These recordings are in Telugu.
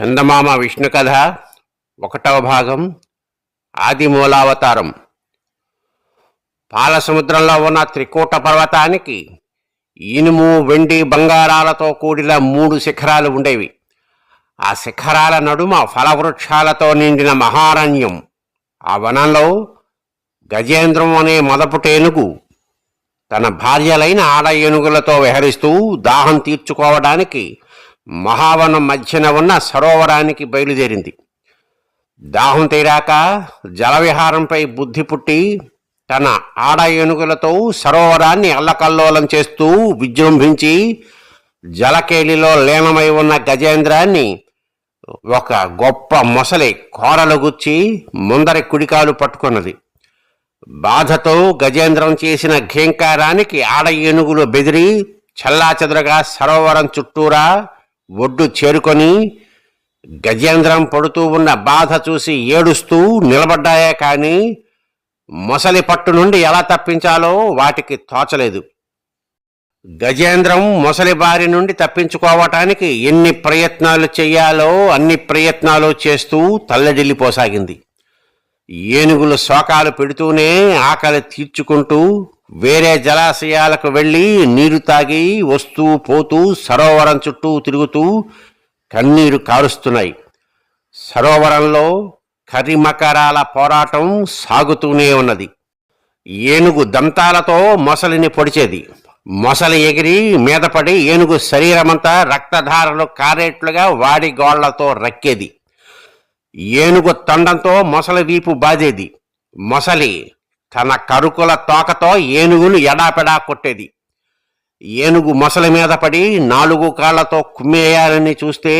చందమామ విష్ణు కథ ఒకటవ భాగం ఆదిమూలావతారం. పాల సముద్రంలో ఉన్న త్రికూట పర్వతానికి ఇనుము వెండి బంగారాలతో కూడిన మూడు శిఖరాలు ఉండేవి. ఆ శిఖరాల నడుమ ఫలవృక్షాలతో నిండిన మహారణ్యం. ఆ వనంలో గజేంద్రం అనే మొదపుటేనుగు తన భార్యలైన ఆడ ఏనుగులతో విహరిస్తూ దాహం తీర్చుకోవడానికి మహావనం మధ్యన ఉన్న సరోవరానికి బయలుదేరింది. దాహం తీరాక జలవిహారంపై బుద్ధి పుట్టి తన ఆడ ఏనుగులతో సరోవరాన్ని అల్లకల్లోలం చేస్తూ విజృంభించి జలకేలిలో లీనమై ఉన్న గజేంద్రాన్ని ఒక గొప్ప మొసలి కోరలు గుచ్చి ముందరి కుడికాలు పట్టుకున్నది. బాధతో గజేంద్రం చేసిన ఘేంకారానికి ఆడ ఏనుగులు బెదిరి చల్లాచెదరగా సరోవరం చుట్టూరా ఒడ్డు చేరుకొని గజేంద్రం పడుతూ ఉన్న బాధ చూసి ఏడుస్తూ నిలబడ్డాయే కానీ మొసలి పట్టు నుండి ఎలా తప్పించాలో వాటికి తోచలేదు. గజేంద్రం మొసలి బారి నుండి తప్పించుకోవటానికి ఎన్ని ప్రయత్నాలు చేయాలో అన్ని ప్రయత్నాలు చేస్తూ తల్లడిల్లిపోసాగింది. ఏనుగులు శోకాలు పెడుతూనే ఆకలి తీర్చుకుంటూ వేరే జలాశయాలకు వెళ్ళి నీరు తాగి వస్తూ పోతూ సరోవరం చుట్టూ తిరుగుతూ కన్నీరు కారుస్తున్నాయి. సరోవరంలో కరిమకరాల పోరాటం సాగుతూనే ఉన్నది. ఏనుగు దంతాలతో మొసలిని పొడిచేది. మొసలి ఎగిరి మీదపడి ఏనుగు శరీరమంతా రక్తధారలు కారేట్లుగా వాడి గోళ్ళతో రక్కేది. ఏనుగు తొండంతో మొసలి వీపు బాదేది. మొసలి తన కరుకుల తోకతో ఏనుగును ఎడాపెడా కొట్టేది. ఏనుగు మొసలి మీద పడి నాలుగు కాళ్ళతో కుమ్మేయాలని చూస్తే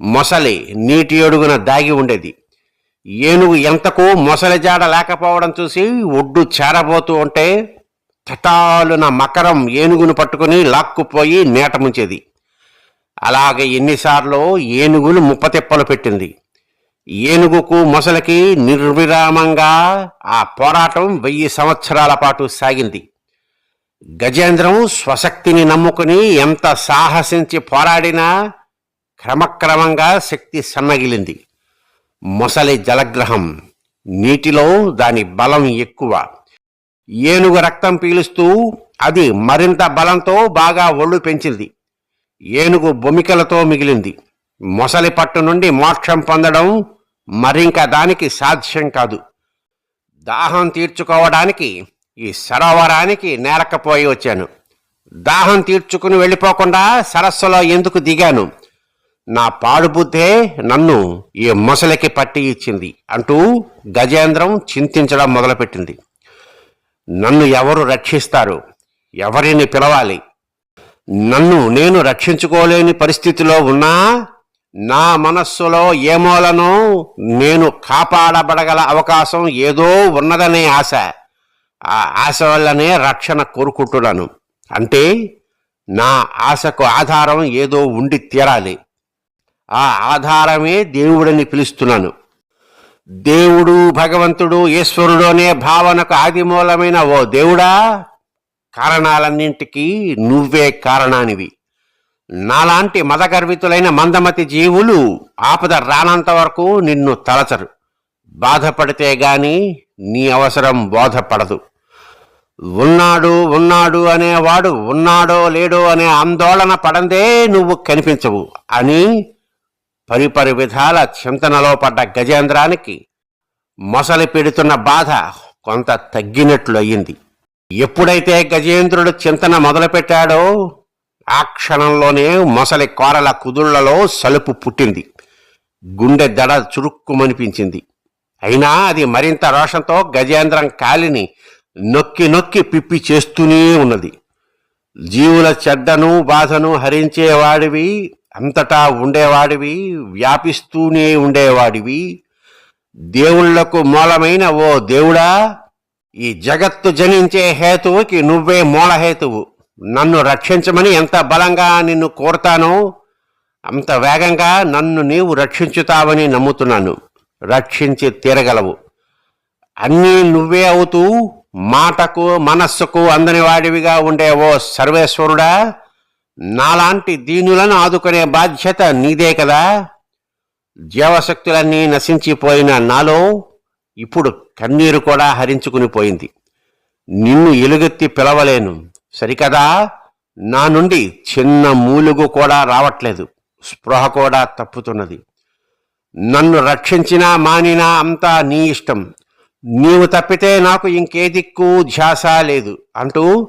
మొసలి నీటి అడుగున దాగి ఉండేది. ఏనుగు ఎంతకు మొసలి జాడ లేకపోవడం చూసి ఒడ్డు చేరబోతూ ఉంటే తటాలున మకరం ఏనుగును పట్టుకుని లాక్కుపోయి నేట ముంచేది. అలాగే ఎన్నిసార్లు ఏనుగులు ముప్పతిప్పలు పెట్టింది. ఏనుగుకు మొసలికి నిర్విరామంగా ఆ పోరాటం వెయ్యి సంవత్సరాల పాటు సాగింది. గజేంద్రం స్వశక్తిని నమ్ముకుని ఎంత సాహసించి పోరాడినా క్రమక్రమంగా శక్తి సన్నగిలింది. మొసలి జలగ్రహం నీటిలో దాని బలం ఎక్కువ. ఏనుగు రక్తం పీలుస్తూ అది మరింత బలంతో బాగా ఒళ్ళు పెంచింది. ఏనుగు బొమికలతో మిగిలింది. మొసలి పట్టు నుండి మోక్షం పొందడం మరింక దానికి సాధ్యం కాదు. దాహం తీర్చుకోవడానికి ఈ సరోవరానికి నేరకపోయి వచ్చాను. దాహం తీర్చుకుని వెళ్ళిపోకుండా సరస్సులో ఎందుకు దిగాను? నా పాడుబుద్ధే నన్ను ఈ మొసలికి పట్టి ఇచ్చింది అంటూ గజేంద్రం చింతించడం మొదలుపెట్టింది. నన్ను ఎవరు రక్షిస్తారు? ఎవరిని పిలవాలి? నన్ను నేను రక్షించుకోలేని పరిస్థితిలో ఉన్నా నా మనస్సులో ఏమోలను నేను కాపాడబడగల అవకాశం ఏదో ఉన్నదనే ఆశ. ఆ ఆశ వల్లనే రక్షణ కోరుకుంటున్నాను. అంటే నా ఆశకు ఆధారం ఏదో ఉండి తీరాలి. ఆ ఆధారమే దేవుడని పిలుస్తున్నాను. దేవుడు భగవంతుడు ఈశ్వరుడు అనే భావనకు ఆదిమూలమైన ఓ దేవుడా. కారణాలన్నింటికీ నువ్వే కారణానివి. నాలాంటి మదగర్వితులైన మందమతి జీవులు ఆపద రానంత వరకు నిన్ను తలచరు. బాధపడితే గాని నీ అవసరం బోధపడదు. ఉన్నాడు ఉన్నాడు అనేవాడు ఉన్నాడో లేడో అనే ఆందోళన పడందే నువ్వు కనిపించవు అని పరిపరి విధాల చింతనలో పడ్డ గజేంద్రానికి మొసలి పెడుతున్న బాధ కొంత తగ్గినట్లు అయ్యింది ఎప్పుడైతే గజేంద్రుడు చింతన మొదలుపెట్టాడో ఆ క్షణంలోనే మొసలి కోరల కుదుళ్ళలో సలుపు పుట్టింది. గుండె దడ చురుక్కుమనిపించింది. అయినా అది మరింత రోషంతో గజేంద్రం కాలిని నొక్కి నొక్కి పిప్పి చేస్తూనే ఉన్నది. జీవుల చెడ్డను బాధను హరించేవాడివి అంతటా ఉండేవాడివి వ్యాపిస్తూనే ఉండేవాడివి. దేవుళ్ళకు మూలమైన ఓ దేవుడా ఈ జగత్తు జనించే హేతువుకి నువ్వే మూలహేతువు. నన్ను రక్షించమని ఎంత బలంగా నిన్ను కోరుతానో అంత వేగంగా నన్ను నీవు రక్షించుతావని నమ్ముతున్నాను. రక్షించి తీరగలవు. అన్నీ నువ్వే అవుతూ మాటకు మనస్సుకు అందని వాడివిగా ఉండే ఓ సర్వేశ్వరుడా నాలాంటి దీనులను ఆదుకునే బాధ్యత నీదే కదా. జీవశక్తులన్నీ నశించిపోయిన నాలో ఇప్పుడు కన్నీరు కూడా హరించుకుని పోయింది. నిన్ను ఎలుగెత్తి పిలవలేను. సరికదా? నా నుండి చిన్న మూలుగు కూడా రావట్లేదు. స్పృహ కూడా తప్పుతున్నది. నన్ను రక్షించినా మానినా అంతా నీ ఇష్టం. నీవు తప్పితే నాకు ఇంకే దిక్కు ధ్యాస లేదు అంటూ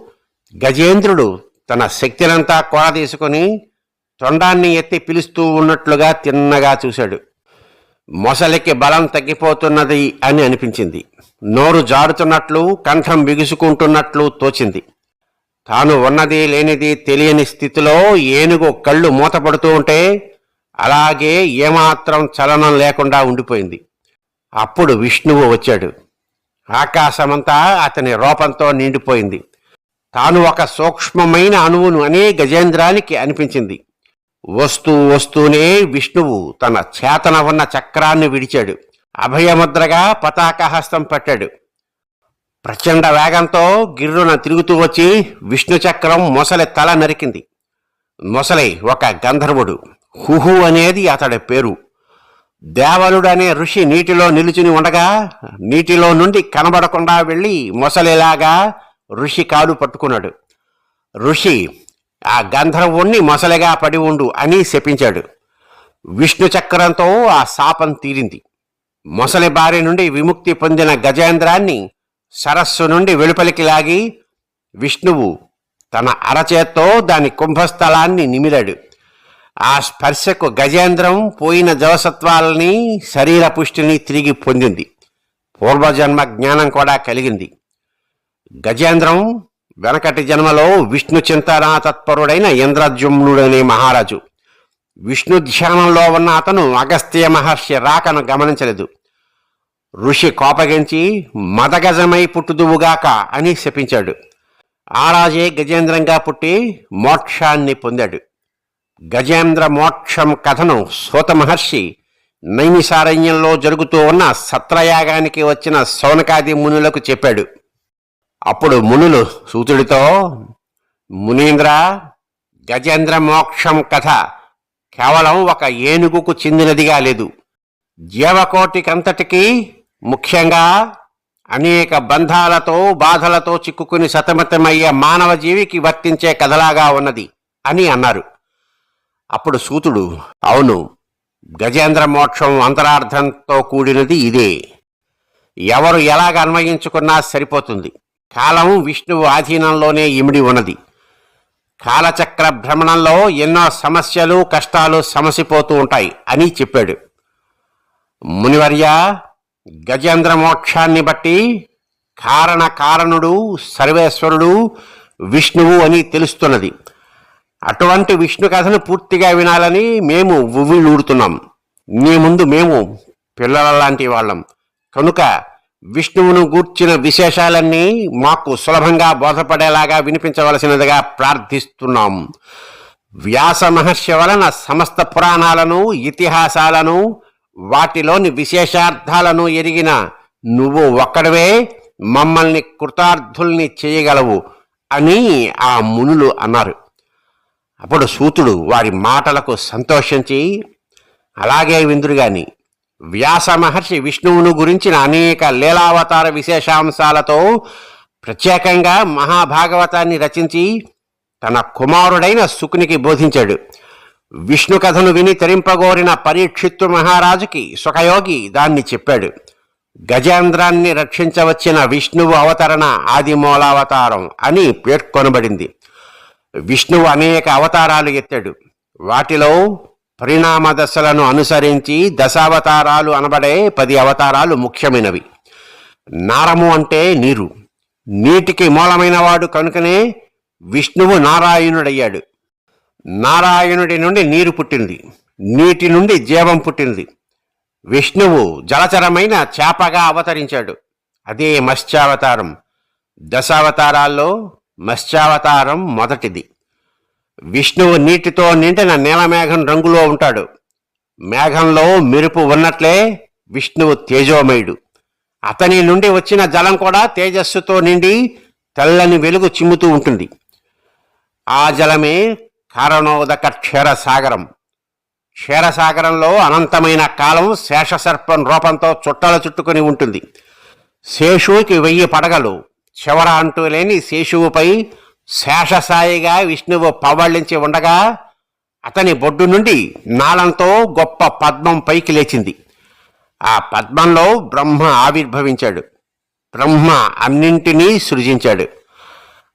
గజేంద్రుడు తన శక్తినంతా తీసుకొని తొండాన్ని ఎత్తి పిలుస్తూ ఉన్నట్లుగా తిన్నగా చూశాడు. మొసలికి బలం తగ్గిపోతున్నది అని అనిపించింది. నోరు జారుతున్నట్లు కంఠం బిగుసుకుంటున్నట్లు తోచింది. తాను ఉన్నది లేనిది తెలియని స్థితిలో ఏనుగు కళ్ళు మూతపడుతూ ఉంటే అలాగే ఏమాత్రం చలనం లేకుండా ఉండిపోయింది. అప్పుడు విష్ణువు వచ్చాడు. ఆకాశమంతా అతని రూపంతో నిండిపోయింది. తాను ఒక సూక్ష్మమైన అణువును అనే గజేంద్రానికి అనిపించింది. వస్తూ వస్తూనే విష్ణువు తన చేతన ఉన్న చక్రాన్ని విడిచాడు. అభయముద్రగా పతాకహస్తం పెట్టాడు. ప్రచండ వేగంతో గిర్రున తిరుగుతూ వచ్చి విష్ణు చక్రం మొసలి తల నరికింది. మొసలి ఒక గంధర్వుడు. హుహు అనేది అతడి పేరు. దేవలుడనే ఋషి నీటిలో నిలుచుని ఉండగా నీటిలో నుండి కనబడకుండా వెళ్ళి మొసలిలాగా ఋషి కాడు పట్టుకున్నాడు. ఋషి ఆ గంధర్వుణ్ణి మొసలిగా పడి ఉండు అని శపించాడు. విష్ణు చక్రంతో ఆ శాపం తీరింది. మొసలి బారి నుండి విముక్తి పొందిన గజేంద్రాన్ని సరస్సు నుండి వెలుపలికి లాగి విష్ణువు తన అరచేత్తో దాని కుంభస్థలాన్ని నిమిరాడు. ఆ స్పర్శకు గజేంద్రం పోయిన జవసత్వాలని శరీర పుష్టిని తిరిగి పొందింది. పూర్వజన్మ జ్ఞానం కూడా కలిగింది. గజేంద్రం వెనకటి జన్మలో విష్ణు చింతనా తత్పరుడైన ఇంద్రజుమ్నుడనే మహారాజు. విష్ణు ధ్యానంలో ఉన్న అతను అగస్త్య మహర్షి రాకను గమనించలేదు. ఋషి కోపగించి మదగజమై పుట్టుదువుగాక అని శపించాడు. ఆ రాజే గజేంద్రంగా పుట్టి మోక్షాన్ని పొందాడు. గజేంద్ర మోక్షం కథను సూత మహర్షి నైమిసారణ్యంలో జరుగుతూ ఉన్న సత్రయాగానికి వచ్చిన సౌనకాది మునులకు చెప్పాడు. అప్పుడు మునులు సూతుడితో మునీంద్ర గజేంద్ర మోక్షం కథ కేవలం ఒక ఏనుగుకు చెందినదిగా లేదు. జీవకోటికంతటికీ ముఖ్యంగా అనేక బంధాలతో బాధలతో చిక్కుకుని సతమతమయ్యే మానవ జీవికి వర్తించే కథలాగా ఉన్నది అని అన్నారు. అప్పుడు సూతుడు అవును గజేంద్ర మోక్షం అంతరార్థంతో కూడినది ఇదే. ఎవరు ఎలాగ అన్వయించుకున్నా సరిపోతుంది. కాలం విష్ణువు ఆధీనంలోనే ఇమిడి ఉన్నది. కాలచక్ర భ్రమణంలో ఎన్నో సమస్యలు కష్టాలు సమసిపోతూ ఉంటాయి అని చెప్పాడు. మునివర్య గజేంద్ర మోక్షాన్ని బట్టి కారణ కారణుడు సర్వేశ్వరుడు విష్ణువు అని తెలుస్తున్నది. అటువంటి విష్ణు కథను పూర్తిగా వినాలని మేము ఉవ్విళ్ళూడుతున్నాం. నీ ముందు మేము పిల్లల లాంటి వాళ్ళం. కనుక విష్ణువును గూర్చిన విశేషాలన్నీ మాకు సులభంగా బోధపడేలాగా వినిపించవలసినదిగా ప్రార్థిస్తున్నాం. వ్యాస మహర్షి వలన సమస్త పురాణాలను ఇతిహాసాలను వాటిలోని విశేషార్థాలను ఎరిగిన నువ్వు ఒక్కడవే మమ్మల్ని కృతార్థుల్ని చేయగలవు అని ఆ మునులు అన్నారు. అప్పుడు సూతుడు వారి మాటలకు సంతోషించి అలాగే విందురుగాని వ్యాస మహర్షి విష్ణువును గురించిన అనేక లీలావతార విశేషాంశాలతో ప్రత్యేకంగా మహాభాగవతాన్ని రచించి తన కుమారుడైన శుకునికి బోధించాడు. విష్ణు కథను విని తరింపగోరిన పరీక్షిత్తు మహారాజుకి సుఖయోగి దాన్ని చెప్పాడు. గజేంద్రాన్ని రక్షించవచ్చిన విష్ణువు అవతరణ ఆదిమూలావతారం అని పేర్కొనబడింది విష్ణువు అనేక అవతారాలు ఎత్తాడు. వాటిలో పరిణామ దశలను అనుసరించి దశావతారాలు అనబడే పది అవతారాలు ముఖ్యమైనవి. నారము అంటే నీరు. నీటికి మూలమైనవాడు కనుకనే విష్ణువు నారాయణుడయ్యాడు. నారాయణుడి నుండి నీరు పుట్టింది. నీటి నుండి జీవం పుట్టింది. విష్ణువు జలచరమైన చేపగా అవతరించాడు. అదే మత్స్యావతారం. దశావతారాల్లో మత్స్యావతారం మొదటిది. విష్ణువు నీటితో నిండిన నీలమేఘం రంగులో ఉంటాడు. మేఘంలో మెరుపు ఉన్నట్లే విష్ణువు తేజోమయుడు. అతని నుండి వచ్చిన జలం కూడా తేజస్సుతో నిండి తెల్లని వెలుగు చిమ్ముతూ ఉంటుంది. ఆ జలమే కారణోదక క్షీరసాగరం క్షీరసాగరంలో అనంతమైన కాలం శేషసర్పం రూపంతో చుట్టాలు చుట్టుకుని ఉంటుంది. శేషువుకి వెయ్యి పడగలు. చివర అంటూ లేని శేషువుపై శేషసాయిగా విష్ణువు పవళించి ఉండగా అతని బొడ్డు నుండి నాళంతో గొప్ప పద్మం పైకి లేచింది. ఆ పద్మంలో బ్రహ్మ ఆవిర్భవించాడు. బ్రహ్మ అన్నింటినీ సృజించాడు.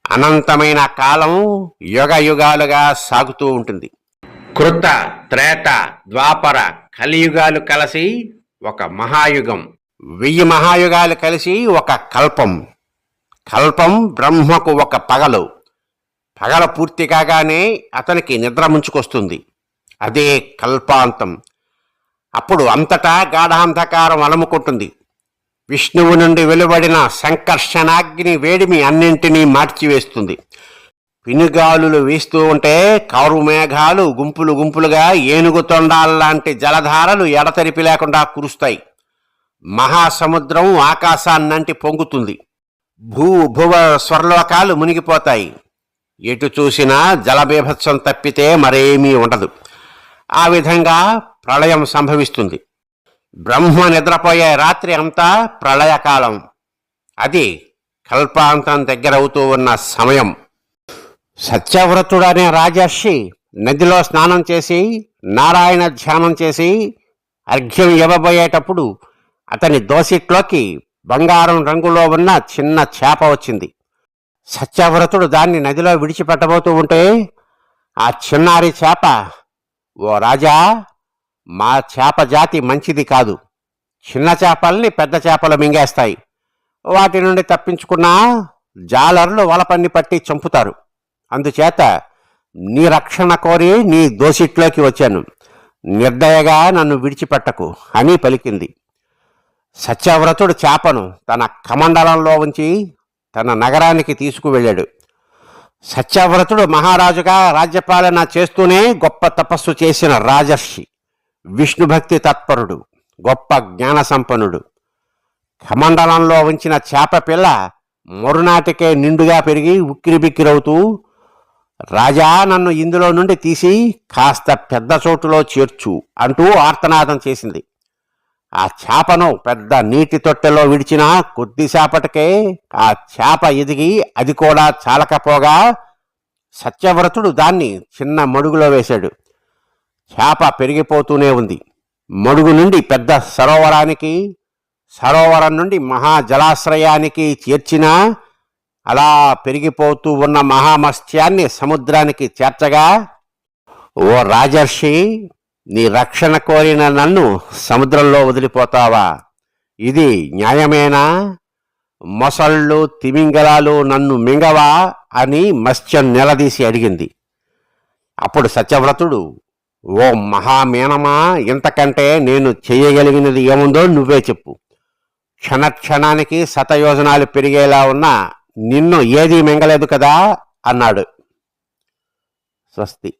అనంతమైన కాలం యుగ యుగాలుగా సాగుతూ ఉంటుంది. కృత త్రేత ద్వాపర కలియుగాలు కలిసి ఒక మహాయుగం. వెయ్యి మహాయుగాలు కలిసి ఒక కల్పం. కల్పం బ్రహ్మకు ఒక పగలు. పగల పూర్తి కాగానే అతనికి నిద్ర ముంచుకొస్తుంది. అదే కల్పాంతం. అప్పుడు అంతటా గాఢాంధకారం అలముకుంటుంది. విష్ణువు నుండి వెలువడిన సంకర్షణాగ్ని వేడిమి అన్నింటినీ మార్చివేస్తుంది. పినుగాలులు వీస్తూ ఉంటే కౌరు మేఘాలు గుంపులు గుంపులుగా ఏనుగు తొండాల్లాంటి జలధారలు ఎడతెరిపి లేకుండా కురుస్తాయి. మహాసముద్రం ఆకాశాన్నంటి పొంగుతుంది. భూ భువ స్వర్లోకాలు మునిగిపోతాయి. ఎటు చూసినా జలబీభత్సం తప్పితే మరేమీ ఉండదు. ఆ విధంగా ప్రళయం సంభవిస్తుంది. బ్రహ్మ నిద్రపోయే రాత్రి అంతా ప్రళయకాలం. అది కల్పాంతం దగ్గరవుతూ ఉన్న సమయం. సత్యవ్రతుడనే రాజర్షి నదిలో స్నానం చేసి నారాయణ ధ్యానం చేసి అర్ఘ్యం ఇవ్వబోయేటప్పుడు అతని దోసిట్లోకి బంగారం రంగులో ఉన్న చిన్న చేప వచ్చింది. సత్యవ్రతుడు దాన్ని నదిలో విడిచిపెట్టబోతూ ఉంటే ఆ చిన్నారి చేప ఓ రాజా మా చేప జాతి మంచిది కాదు. చిన్న చేపల్ని పెద్ద చేపలు మింగేస్తాయి. వాటి నుండి తప్పించుకున్నా జాలర్లు వలపన్ని పట్టి చంపుతారు. అందుచేత నీ రక్షణ కోరి నీ దోసిట్లోకి వచ్చాను. నిర్దయగా నన్ను విడిచిపెట్టకు అని పలికింది. సత్యవ్రతుడు చేపను తన కమండలంలో ఉంచి తన నగరానికి తీసుకువెళ్ళాడు. సత్యవ్రతుడు మహారాజుగా రాజ్యపాలన చేస్తూనే గొప్ప తపస్సు చేసిన రాజర్షి. విష్ణుభక్తి తత్పరుడు గొప్ప జ్ఞాన సంపన్నుడు. కమండలంలో ఉంచిన చేప పిల్ల మరునాటికే నిండుగా పెరిగి ఉక్కిరిబిక్కిరవుతూ రాజా నన్ను ఇందులో నుండి తీసి కాస్త పెద్ద చోటులో చేర్చు అంటూ ఆర్తనాదం చేసింది. ఆ చేపను పెద్ద నీటి తొట్టెలో విడిచినా కొద్దిసేపటికే ఆ చేప ఎదిగి అది కూడా చాలకపోగా సత్యవ్రతుడు దాన్ని చిన్న మడుగులో వేశాడు. చేప పెరిగిపోతూనే ఉంది. మడుగు నుండి పెద్ద సరోవరానికి సరోవరం నుండి మహాజలాశ్రయానికి చేర్చినా అలా పెరిగిపోతూ ఉన్న మహామత్స్యాన్ని సముద్రానికి చేర్చగా ఓ రాజర్షి నీ రక్షణ కోరిన నన్ను సముద్రంలో వదిలిపోతావా? ఇది న్యాయమేనా? మొసళ్ళు తిమింగలాలు నన్ను మింగవా? అని మత్స్యం నిలదీసి అడిగింది. అప్పుడు సత్యవ్రతుడు ఓ మహామీనమా? ఇంతకంటే నేను చేయగలిగినది ఏముందో నువ్వే చెప్పు. క్షణక్షణానికి శతయోజనాలు పెరిగేలా ఉన్న నిన్ను ఏదీ మింగలేదు కదా? అన్నాడు స్వస్తి.